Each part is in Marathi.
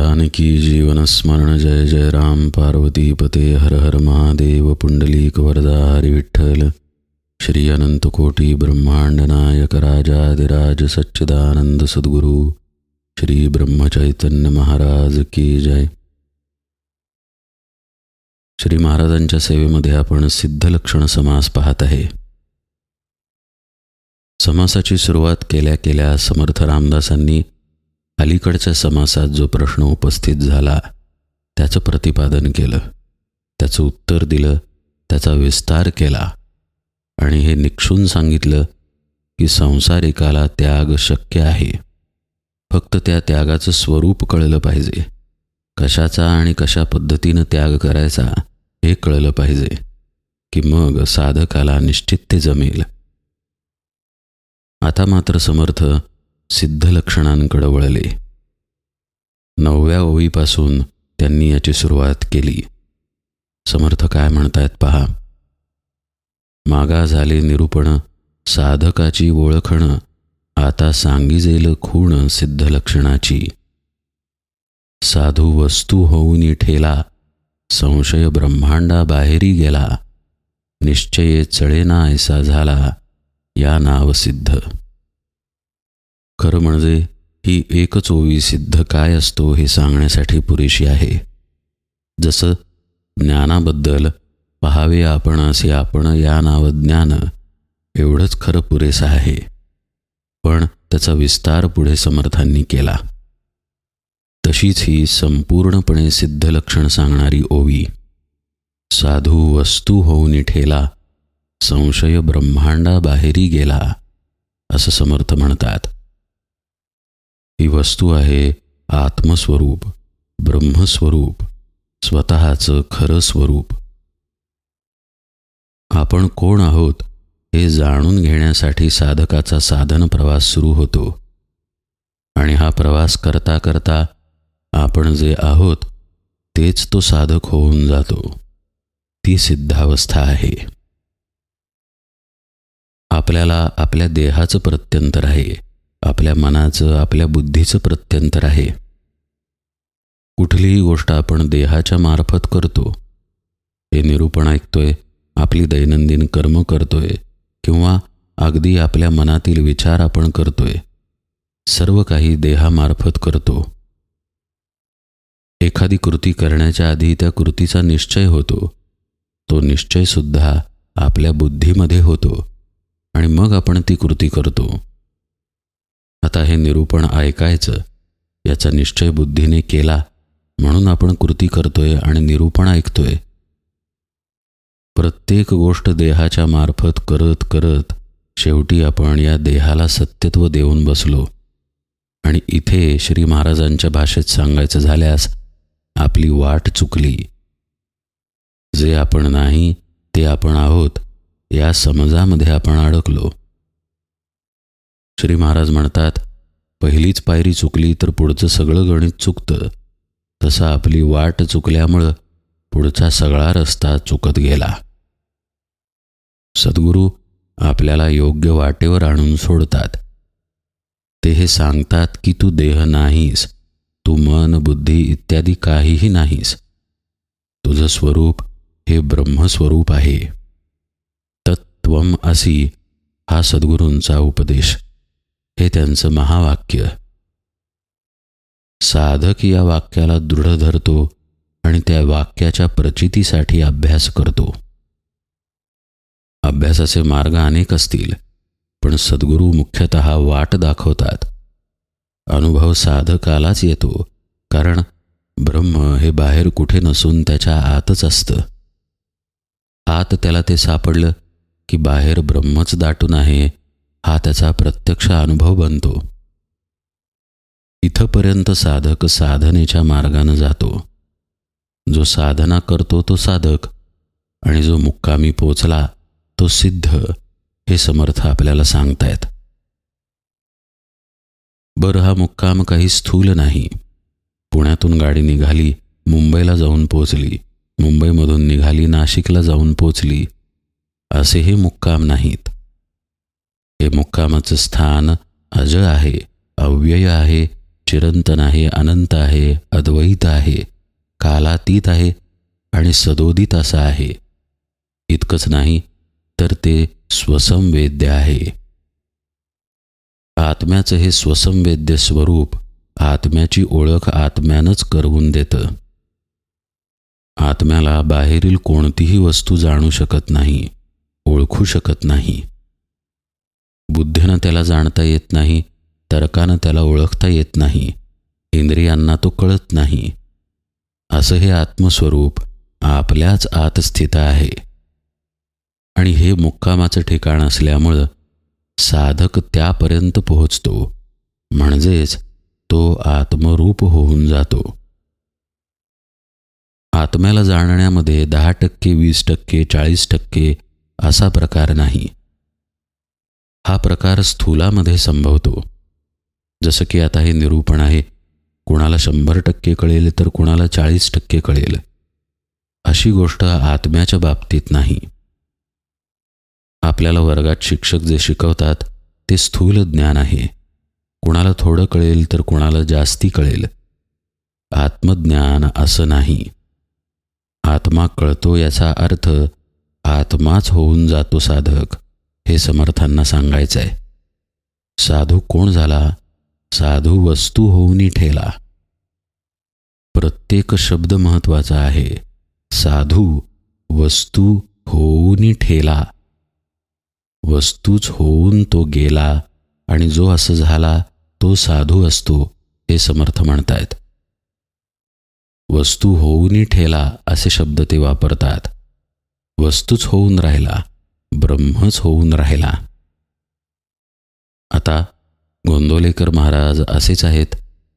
जानकी जीवनस्मरण जय जय राम। पार्वतीपते हर हर महादेव। पुंडलीक वरदा हरिविठ्ठल श्री अनंतकोटी ब्रह्मांड नायक राजाधिराज सच्चिदानंद सद्गुरू। श्री ब्रह्मचैतन्य महाराज की जय। श्री महाराजांच्या सेवेमध्ये आपण सिद्धलक्षण समास पाहत आहे. समासाची सुरुवात केल्या केल्या समर्थ रामदासांनी अलीकडच्या समासात जो प्रश्न उपस्थित झाला त्याचं प्रतिपादन केलं त्याचं उत्तर दिलं त्याचा विस्तार केला. आणि हे निक्षून सांगितलं की संसारिकाला त्याग शक्य आहे. फक्त त्या त्यागाचं स्वरूप कळलं पाहिजे. कशाचा आणि कशा पद्धतीनं त्याग करायचा हे कळलं पाहिजे. की मग साधकाला निश्चित ते जमेल. आता मात्र समर्थ सिद्धलक्षणांकडे वळले. नवव्या ओळीपासून त्यांनी याची सुरुवात केली. समर्थ काय म्हणतायत पहा. मागा झाले निरूपण साधकाची ओळखण आता सांगिजेल खूण सिद्धलक्षणाची. साधू वस्तू होऊन ठेला संशय ब्रह्मांडा बाहेरी गेला. निश्चये चळेना ऐसा झाला या नाव सिद्ध. खरं म्हणजे ही एकच ओवी सिद्ध काय असतो हे सांगण्यासाठी पुरेशी आहे. जसं ज्ञानाबद्दल पहावे आपण असे आपण या नाव ज्ञान एवढंच खरं पुरेसं आहे. पण त्याचा विस्तार पुढे समर्थांनी केला. तशीच ही संपूर्णपणे सिद्ध लक्षण सांगणारी ओवी साधू वस्तू होऊन ठेला संशय ब्रह्मांडा बाहेरी गेला असं समर्थ म्हणतात. ही वस्तू आहे आत्मस्वरूप ब्रह्मस्वरूप स्वतःचं खरं स्वरूप. आपण कोण आहोत हे जाणून घेण्यासाठी साधकाचा साधन प्रवास सुरू होतो. आणि हा प्रवास करता करता आपण जे आहोत तेच तो साधक होऊन जातो. ती सिद्धावस्था आहे. आपल्याला आपल्या देहाचं प्रत्यंतर आहे. आपल्या मनाचं आपल्या बुद्धीचं प्रत्यंतर आहे. कुठलीही गोष्ट आपण देहाच्या मार्फत करतो. हे निरूपण ऐकतोय आपली दैनंदिन कर्म करतोय किंवा अगदी आपल्या मनातील विचार आपण करतोय. सर्व काही देहामार्फत करतो. एखादी कृती करण्याच्या आधी त्या कृतीचा निश्चय होतो. तो निश्चयसुद्धा आपल्या बुद्धीमध्ये होतो. आणि मग आपण ती कृती करतो. आता हे निरूपण ऐकायचं याचा निश्चय बुद्धीने केला म्हणून आपण कृती करतोय आणि निरूपण ऐकतोय. प्रत्येक गोष्ट देहाच्या मार्फत करत करत शेवटी आपण या देहाला सत्यत्व देऊन बसलो. आणि इथे श्री महाराजांच्या भाषेत सांगायचं झाल्यास आपली वाट चुकली. जे आपण नाही ते आपण आहोत या समजामध्ये आपण अडकलो. श्री महाराज म्हणतात पहिलीच पायरी चुकली तर पुढचं सगळं गणित चुकतं. तसं आपली वाट चुकल्यामुळं पुढचा सगळा रस्ता चुकत गेला. सद्गुरू आपल्याला योग्य वाटेवर आणून सोडतात. ते हे सांगतात की तू देह नाहीस तू मन बुद्धी इत्यादी काहीही नाहीस. तुझं स्वरूप हे ब्रह्मस्वरूप आहे. तत्वम असी हा सद्गुरूंचा उपदेश. हे त्यांचं महावाक्य. साधक या वाक्याला दृढ धरतो आणि त्या वाक्याच्या प्रचितीसाठी अभ्यास करतो. अभ्यासाचे मार्ग अनेक असतील पण सद्गुरू मुख्यतः वाट दाखवतात. अनुभव साधकालाच येतो कारण ब्रह्म हे बाहेर कुठे नसून त्याच्या आतच असतं. आत त्याला ते सापडलं की बाहेर ब्रह्मच दाटून आहे हा त्याचा प्रत्यक्ष अनुभव बनतो. इथपर्यंत साधक साधनेच्या मार्गानं जातो. जो साधना करतो तो साधक आणि जो मुक्कामी पोचला तो सिद्ध हे समर्थ आपल्याला सांगतायत. बरं हा मुक्काम काही स्थूल नाही. पुण्यातून गाडी निघाली मुंबईला जाऊन पोचली. मुंबईमधून निघाली नाशिकला जाऊन पोचली. असेही मुक्काम नाहीत. हे मुक्कामाचं स्थान अज आहे अव्यय आहे चिरंतन आहे अनंत आहे अद्वैत आहे कालातीत आहे आणि सदोदित असं आहे. इतकंच नाही तर ते स्वसंवेद्य आहे. आत्म्याचं हे स्वसंवेद्य स्वरूप आत्म्याची ओळख आत्म्यानंच करवून देतं. आत्म्याला बाहेरील कोणतीही वस्तू जाणू शकत नाही ओळखू शकत नाही. बुद्धीनं त्याला जाणता येत नाही तर्कानं त्याला ओळखता येत नाही इंद्रियांना तो कळत नाही. असं हे आत्मस्वरूप आपल्याच आत स्थित आहे. आणि हे मुक्कामाचं ठिकाण असल्यामुळं साधक त्यापर्यंत पोहोचतो म्हणजेच तो आत्मरूप होऊन जातो. आत्म्याला जाणण्यामध्ये दहा टक्के वीस टक्के चाळीस टक्के असा प्रकार नाही. हा प्रकार स्थूलामध्ये संभवतो. जसं की आता हे निरूपण आहे कुणाला शंभर टक्के कळेल तर कुणाला चाळीस टक्के कळेल. अशी गोष्ट आत्म्याच्या बाबतीत नाही. आपल्याला वर्गात शिक्षक जे शिकवतात ते स्थूल ज्ञान आहे. कुणाला थोडं कळेल तर कुणाला जास्ती कळेल. आत्मज्ञान असं नाही. आत्मा कळतो याचा अर्थ आत्माच होऊन जातो साधक. हे समर्थांना सांगायचं आहे साधू कोण झाला? साधू वस्तू होऊनी ठेला. प्रत्येक शब्द महत्त्वाचा आहे. साधू वस्तू होऊनी ठेला. वस्तूच होऊन तो गेला आणि जो असं झाला तो साधू असतो हे समर्थ म्हणतायत. वस्तू होऊनी ठेला असे शब्द ते वापरतात. वस्तूच होऊन राहिला. ब्रह्मच होऊन राहिला. आता गोंदोलेकर महाराज असेच आहेत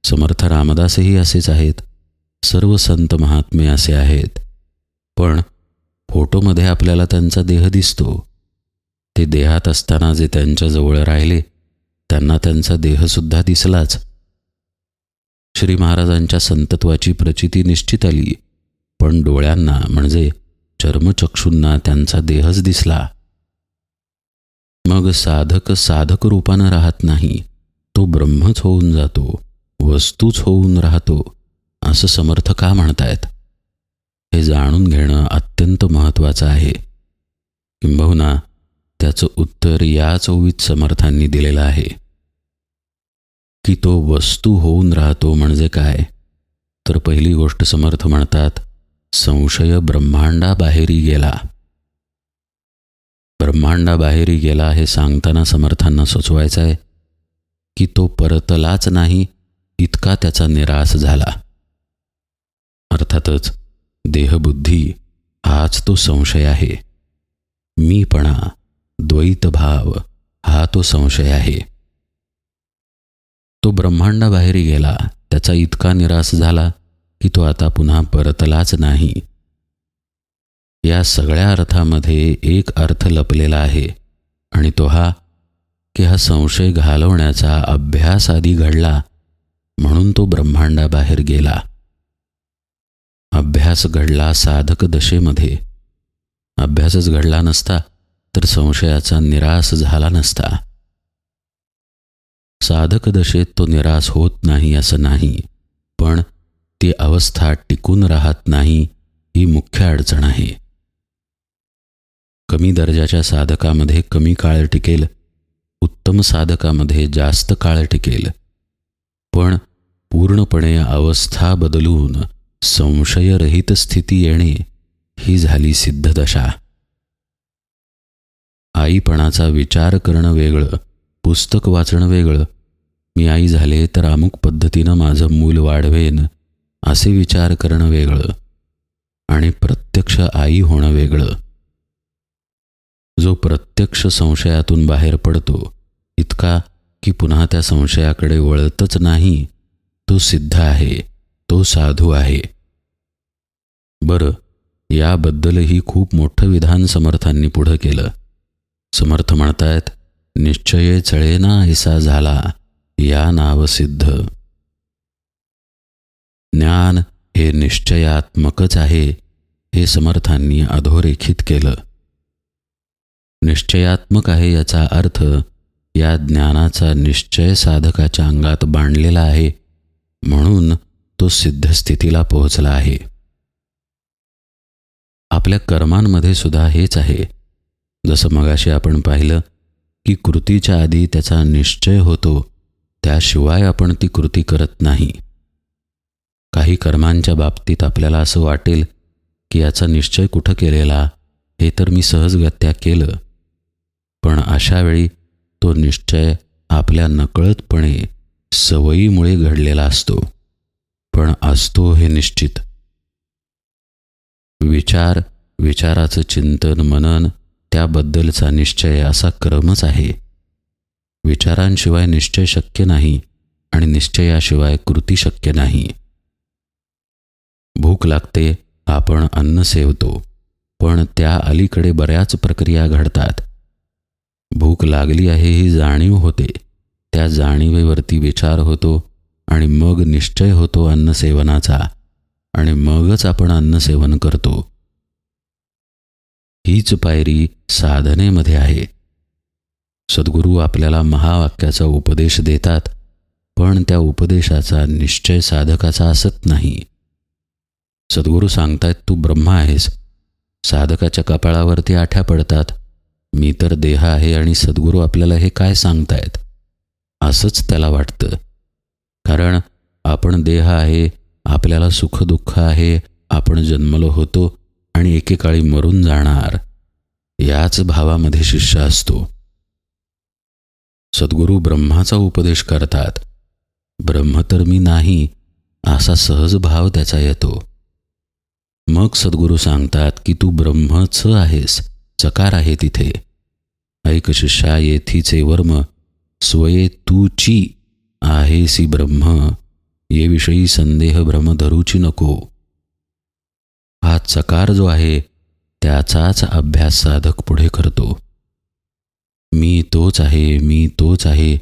समर्थ रामदासही असेच आहेत सर्व संत महात्मे असे आहेत. पण फोटोमध्ये आपल्याला त्यांचा देह दिसतो. ते देहात असताना जे त्यांच्याजवळ राहिले त्यांना त्यांचा देहसुद्धा दिसलाच. श्री महाराजांच्या संतत्वाची प्रचिती निश्चित आली पण डोळ्यांना म्हणजे चर्मचक्षूंना त्यांचा देहच दिसला. मग साधक साधक रूपानं राहत नाही. तो ब्रह्मच होऊन जातो वस्तूच होऊन राहतो असं समर्थ का म्हणतायत? हे जाणून घेणं अत्यंत महत्त्वाचं आहे. किंबहुना त्याचं उत्तर या चोवीस समर्थांनी दिलेलं आहे. की तो वस्तू होऊन राहतो म्हणजे काय? तर पहिली गोष्ट समर्थ म्हणतात संशय ब्रह्मांडाबाहेरी गेला. ब्रह्मांडाबाहेरही गेला हे सांगताना समर्थांना सुचवायचं आहे की तो परतलाच नाही इतका त्याचा निराश झाला. अर्थातच देहबुद्धी हाच तो संशय आहे. मीपणा द्वैतभाव हा तो संशय आहे. तो ब्रह्मांडाबाहेर गेला त्याचा इतका निराश झाला की तो आता पुन्हा परतलाच नाही. या सगळ्या अर्थामध्ये एक अर्थ लपलेला आहे. आणि तो हा की हा संशय घालवण्याचा अभ्यास आधी घडला म्हणून तो ब्रह्मांडाबाहेर गेला. अभ्यास घडला साधक दशेमध्ये. अभ्यासच घडला नसता तर संशयाचा निराश झाला नसता. साधक दशेत तो निराश होत नाही असं नाही पण ती अवस्था टिकून राहत नाही ही मुख्य अडचण आहे. कमी दर्जाच्या साधकामध्ये कमी काळ टिकेल उत्तम साधकामध्ये जास्त काळ टिकेल. पण पूर्णपणे अवस्था बदलून संशयरहित स्थिती येणे ही झाली सिद्धदशा. आईपणाचा विचार करणं वेगळं पुस्तक वाचणं वेगळं. मी आई झाले तर अमुक पद्धतीनं माझं मूल वाढवेन असे विचार करणं वेगळं. आणि प्रत्यक्ष आई होणं वेगळं. जो प्रत्यक्ष संशयातून बाहेर पडतो इतका की पुन्हा त्या संशयाकडे वळतच नाही. तो सिद्ध आहे तो साधू आहे. बरं याबद्दलही खूप मोठं विधान समर्थांनी पुढं केलं. समर्थ म्हणतायत निश्चय चळेना ऐसा झाला या नाव सिद्ध. ज्ञान हे निश्चयात्मकच आहे हे समर्थांनी अधोरेखित केलं. निश्चयात्मक आहे याचा अर्थ या ज्ञानाचा निश्चय साधकाच्या अंगात बांधलेला आहे म्हणून तो सिद्धस्थितीला पोहोचला आहे. आपल्या कर्मांमध्ये सुद्धा हेच आहे. जसं मगाशी आपण पाहिलं की कृतीच्या आधी त्याचा निश्चय होतो त्याशिवाय आपण ती कृती करत नाही. काही कर्मांच्या बाबतीत आपल्याला असं वाटेल की याचा निश्चय कुठं केलेला हे तर मी सहजगत्या केलं. पण अशावेळी तो निश्चय आपल्या नकळतपणे सवयीमुळे घडलेला असतो. पण असतो हे निश्चित. विचार विचाराचं चिंतन मनन त्याबद्दलचा निश्चय असा क्रमच आहे. विचारांशिवाय निश्चय शक्य नाही आणि निश्चयाशिवाय कृती शक्य नाही. भूक लागते आपण अन्न सेवतो पण त्या अलीकडे बऱ्याच प्रक्रिया घडतात. भूक लागली आहे ही जाणीव होते. त्या जाणीवेवरती विचार होतो आणि मग निश्चय होतो अन्नसेवनाचा आणि मगच आपण अन्नसेवन करतो. हीच पायरी साधनेमध्ये आहे. सद्गुरू आपल्याला महावाक्याचा उपदेश देतात पण त्या उपदेशाचा निश्चय साधकाचा असत नाही. सद्गुरू सांगतायत तू ब्रह्मा आहेस. साधकाच्या कपाळावरती आठ्या पडतात. मी तर देह आहे आणि सद्गुरू आपल्याला हे काय सांगतायत? असंच त्याला वाटतं. कारण आपण देह आहे आपल्याला सुखदुःख आहे आपण जन्मलो होतो आणि एकेकाळी मरून जाणार. याच भावामध्ये शिष्य असतो. सद्गुरू ब्रह्माचा उपदेश करतात. ब्रह्म तर मी नाही असा सहज भाव त्याचा येतो. मग सद्गुरू सांगतात की तू ब्रह्मच आहेस. चकार आहे तिथे. ऐक शिष्या येथीचे वर्म स्वये तूची आहेसी ब्रह्म. येविषयी संदेह भ्रम धरूची नको. हा चकार जो आहे त्याचाच अभ्यास साधक पुढे करतो. मी तोच आहे मी तोच आहे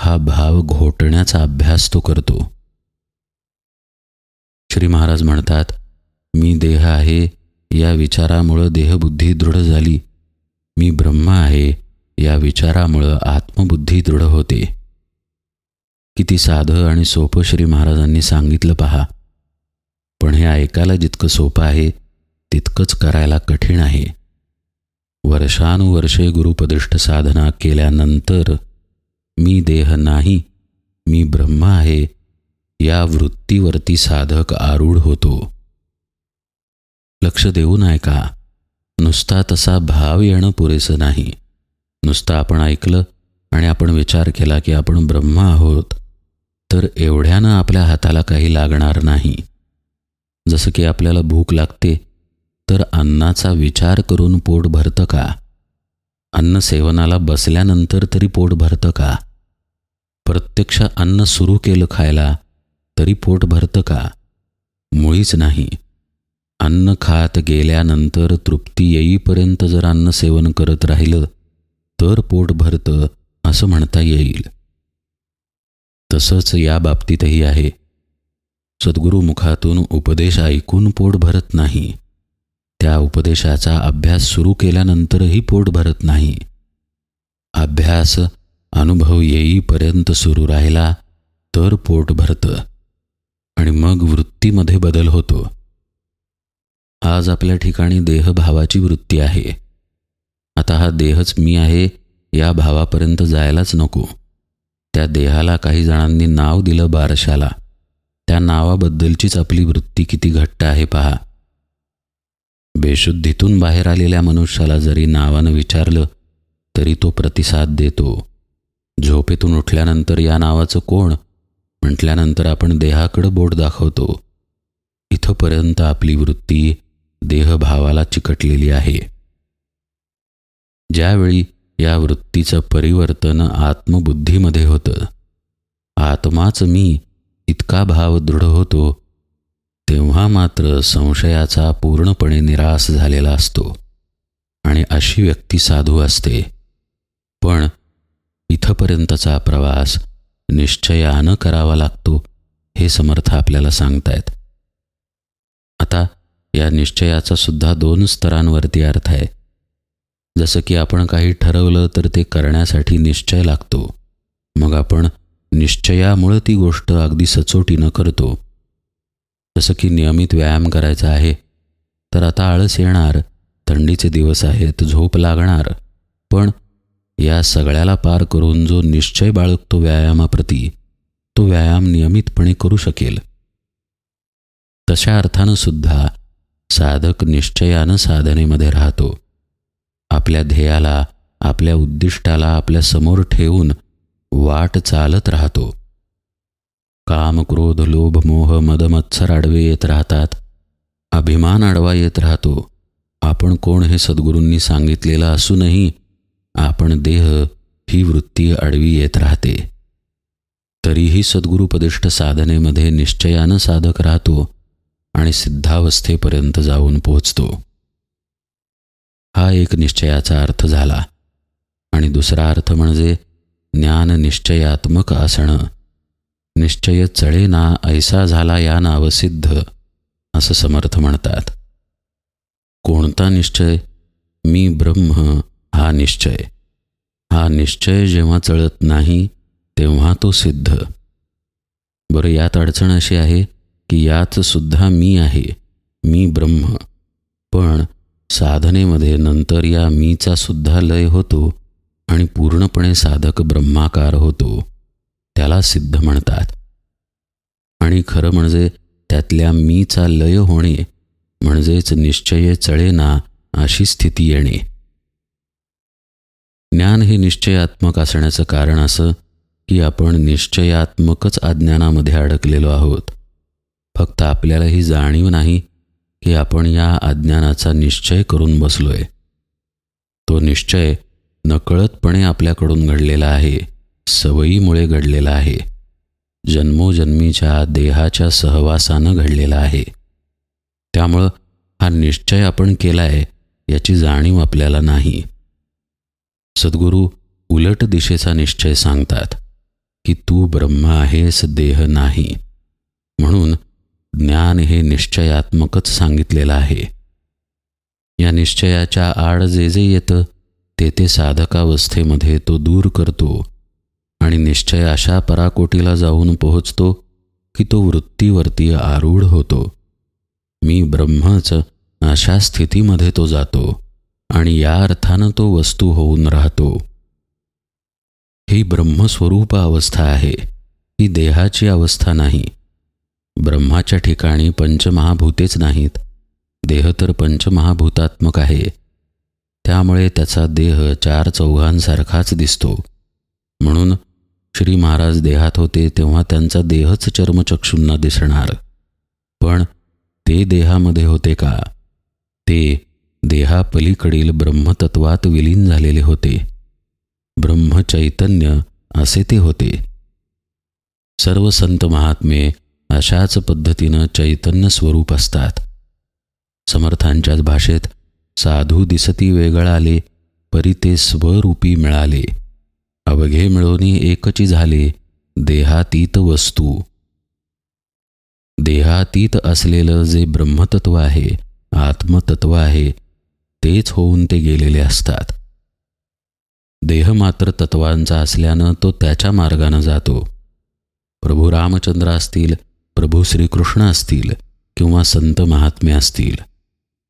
हा भाव घोटण्याचा अभ्यास तो करतो. श्री महाराज म्हणतात मी देह आहे या विचारामुळं देहबुद्धी दृढ झाली. मी ब्रह्म आहे या विचारामुळं आत्मबुद्धी दृढ होते. किती साधं आणि सोपं श्री महाराजांनी सांगितलं पहा. पण हे ऐकायला जितकं सोपं आहे तितकंच करायला कठीण आहे. वर्षानुवर्षे गुरुपदिष्ठ साधना केल्यानंतर मी देह नाही मी ब्रह्म आहे या वृत्तीवरती साधक आरूढ होतो. लक्ष देऊन ऐका नुसता तसा भाव येणं पुरेसं नाही. नुसतं आपण ऐकलं आणि आपण विचार केला की आपण ब्रह्म आहोत तर एवढ्यानं आपल्या हाताला काही लागणार नाही. जसं की आपल्याला भूक लागते तर अन्नाचा विचार करून पोट भरतं का? अन्न सेवनाला बसल्यानंतर तरी पोट भरतं का? प्रत्यक्ष अन्न सुरू केलं खायला तरी पोट भरतं का? मुळीच नाही. अन्न खात गेल्यानंतर तृप्ती येईपर्यंत जर अन्न सेवन करत राहिलं तर पोट भरतं असं म्हणता येईल. तसंच या बाबतीतही आहे. सद्गुरू मुखातून उपदेश ऐकून पोट भरत नाही. त्या उपदेशाचा अभ्यास सुरू केल्यानंतरही पोट भरत नाही. अभ्यास अनुभव येईपर्यंत सुरू राहिला तर पोट भरतं. आणि मग वृत्तीमध्ये बदल होतो. आज आपल्या ठिकाणी देहभावाची वृत्ती आहे. आता हा देहच मी आहे या भावापर्यंत जायलाच नको. त्या देहाला काही जणांनी नाव दिलं बारशाला. त्या नावाबद्दलचीच आपली वृत्ती किती घट्ट आहे पहा. बेशुद्धीतून बाहेर आलेल्या मनुष्याला जरी नावानं विचारलं तरी तो प्रतिसाद देतो. झोपेतून उठल्यानंतर या नावाचं कोण? म्हटल्यानंतर आपण देहाकडं बोट दाखवतो. इथंपर्यंत आपली वृत्ती देहभावाला चिकटलेली आहे. ज्यावेळी या वृत्तीचं परिवर्तन आत्मबुद्धीमध्ये होतं आत्माच मी इतका भाव दृढ होतो तेव्हा मात्र संशयाचा पूर्णपणे निराश झालेला असतो आणि अशी व्यक्ती साधू असते. पण इथपर्यंतचा प्रवास निश्चयानं करावा लागतो हे समर्थ आपल्याला सांगतायत. या निश्चयाचा सुद्धा दोन स्तरांवरती अर्थ आहे. जसं की आपण काही ठरवलं तर ते करण्यासाठी निश्चय लागतो. मग आपण निश्चयामुळं ती गोष्ट अगदी सचोटीनं करतो. जसं की नियमित व्यायाम करायचा आहे तर आता आळस येणार थंडीचे दिवस आहेत झोप लागणार. पण या सगळ्याला पार करून जो निश्चय बाळगतो व्यायामाप्रती तो व्यायाम नियमितपणे करू शकेल. तशा अर्थानं सुद्धा साधक निश्चयानं साधनेमध्ये राहतो. आपल्या ध्येयाला आपल्या उद्दिष्टाला आपल्यासमोर ठेवून वाट चालत राहतो. काम क्रोध लोभ मोह मदमत्सर आडवे येत राहतात. अभिमान आडवा येत राहतो. आपण कोण हे सद्गुरूंनी सांगितलेलं असूनही आपण देह ही वृत्ती आडवी येत राहते. तरीही सद्गुरुपदिष्ट साधनेमध्ये निश्चयानं साधक राहतो. आणि सिद्धावस्थेपर्यंत जाऊन पोहोचतो. हा एक निश्चयाचा अर्थ झाला. आणि दुसरा अर्थ म्हणजे ज्ञान निश्चयात्मक असणं निश्चय चळेना ऐसा झाला या नावसिद्ध असं समर्थ म्हणतात. कोणता निश्चय? मी ब्रह्म हा निश्चय. हा निश्चय जेव्हा चळत नाही तेव्हा तो सिद्ध. बरं यात अडचण अशी आहे की यात सुद्धा मी आहे मी ब्रह्म. पण साधनेमध्ये नंतर या मीचा सुद्धा लय होतो आणि पूर्णपणे साधक ब्रह्माकार होतो त्याला सिद्ध म्हणतात. आणि खरं म्हणजे त्यातल्या मीचा लय होणे म्हणजेच निश्चय चळेना अशी स्थिती येणे. ज्ञान हे निश्चयात्मक असण्याचं कारण असं की आपण निश्चयात्मकच अज्ञानामध्ये अडकलेलो आहोत. फक्त आपल्याला ही जाणीव नाही की आपण या अज्ञानाचा निश्चय करून बसलोय. तो निश्चय नकळतपणे आपल्याकडून घडलेला आहे सवयीमुळे घडलेला आहे जन्मोजन्मीच्या देहाच्या सहवासानं घडलेला आहे. त्यामुळं हा निश्चय आपण केला आहे याची जाणीव आपल्याला नाही. सद्गुरू उलट दिशेचा निश्चय सांगतात की तू ब्रह्म आहेस देह नाही. म्हणून ज्ञान हे निश्चयात्मकच सांगितलेलं आहे. या निश्चयाच्या आड जे जे येतं ते ते साधकावस्थेमध्ये तो दूर करतो आणि निश्चय अशा पराकोटीला जाऊन पोहोचतो की तो वृत्तीवरती आरूढ होतो. मी ब्रह्मच अशा स्थितीमध्ये तो जातो आणि या अर्थानं तो वस्तू होऊन राहतो. ही ब्रह्मस्वरूप अवस्था आहे. ही देहाची अवस्था नाही. ब्रह्माच्या ठिकाणी पंचमहाभूतेच नाहीत. देह तर पंचमहाभूतात्मक आहे. त्यामुळे त्याचा देह चार चौघांसारखाच दिसतो. म्हणून श्री महाराज देहात होते तेव्हा त्यांचा देहच चर्मचक्षूंना दिसणार. पण ते देहामध्ये होते का? ते देहापलीकडील ब्रह्मतत्वात विलीन झालेले होते. ब्रह्मचैतन्य असे ते होते. सर्व संत महात्मे अशाच पद्धतीनं चैतन्य स्वरूप असतात. समर्थांच्याच भाषेत साधू दिसती वेगळाले परी ते स्वरूपी मिळाले. अवघे मिळवणी एकची झाले देहातीत वस्तू. देहातीत असलेलं जे ब्रह्मतत्व आहे आत्मतत्व आहे तेच होऊन ते गेलेले असतात. देह मात्र तत्वांचा असल्यानं तो त्याच्या मार्गानं जातो. प्रभू रामचंद्र असतील प्रभू श्रीकृष्ण असतील किंवा संत महात्मे असतील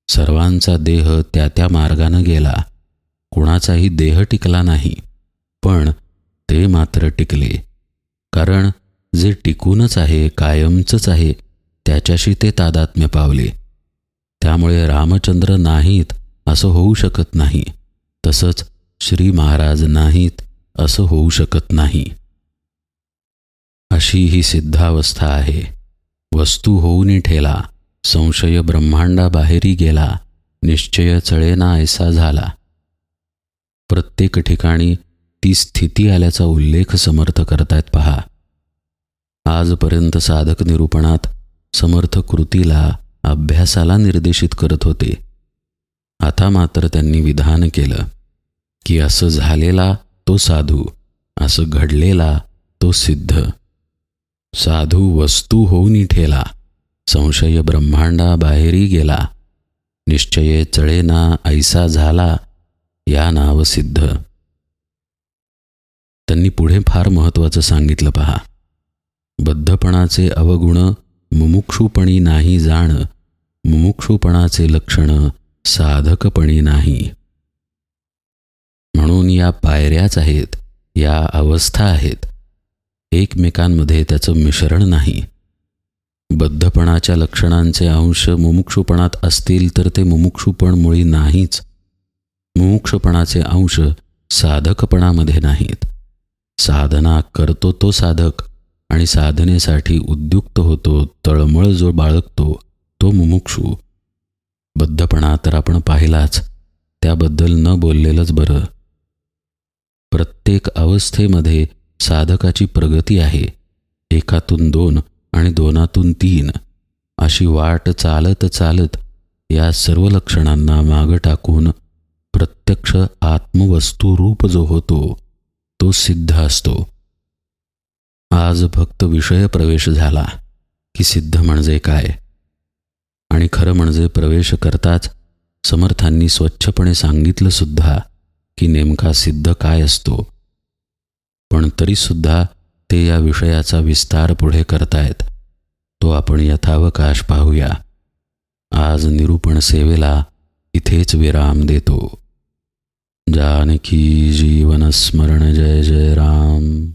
सर्वांचा देह त्या त्या मार्गानं गेला. कोणाचाही देह टिकला नाही पण ते मात्र टिकले. कारण जे टिकूनच आहे कायमचंच आहे त्याच्याशी ते तादात्म्य पावले. त्यामुळे रामचंद्र नाहीत असं होऊ शकत नाही. तसंच श्री महाराज नाहीत असं होऊ शकत नाही. अशी ही सिद्धावस्था आहे. वस्तू होऊनी ठेला संशय ब्रह्मांडाबाहेरी गेला निश्चय चळेना ऐसा झाला. प्रत्येक ठिकाणी ती स्थिती आल्याचा उल्लेख समर्थ करतायत पहा. आजपर्यंत साधक निरूपणात समर्थ कृतीला अभ्यासाला निर्देशित करत होते. आता मात्र त्यांनी विधान केलं की असं झालेला तो साधू असं घडलेला तो सिद्ध. साधू वस्तू होऊन ठेला संशय ब्रह्मांडा बाहेरी गेला. निश्चये चळेना ऐसा झाला या नाव सिद्ध. त्यांनी पुढे फार महत्त्वाचं सांगितलं पहा. बद्धपणाचे अवगुण मुमुक्षुपणी नाही जाण मुमुक्षुपणाचे लक्षण साधकपणी नाही. म्हणून या पायऱ्याच आहेत या अवस्था आहेत. एकमेकांमध्ये त्याचं मिश्रण नाही. बद्धपणाच्या लक्षणांचे अंश मुमुक्षुपणात असतील तर ते मुमुक्षुपण मुळी नाहीच. मुमुक्षपणाचे अंश साधकपणामध्ये नाहीत. साधना करतो तो साधक आणि साधनेसाठी उद्युक्त होतो तळमळ जो बाळगतो तो मुमुक्षू. बद्धपणा तर आपण पाहिलाच त्याबद्दल न बोललेलंच बरं. प्रत्येक अवस्थेमध्ये साधकाची प्रगती आहे. एकातून दोन आणि दोनातून तीन अशी वाट चालत चालत या सर्व लक्षणांना मागं टाकून प्रत्यक्ष आत्मवस्तुरूप जो होतो तो सिद्ध असतो. आज फक्त विषय प्रवेश झाला की सिद्ध म्हणजे काय? आणि खरं म्हणजे प्रवेश करताच समर्थांनी स्वच्छपणे सांगितलं सुद्धा की नेमका सिद्ध काय असतो? पण तरीसुद्धा ते या विषयाचा विस्तार पुढे करतायत. तो आपण यथावकाश पाहूया. आज निरूपण सेवेला इथेच विराम देतो. जानकी जीवनस्मरण जय जय राम.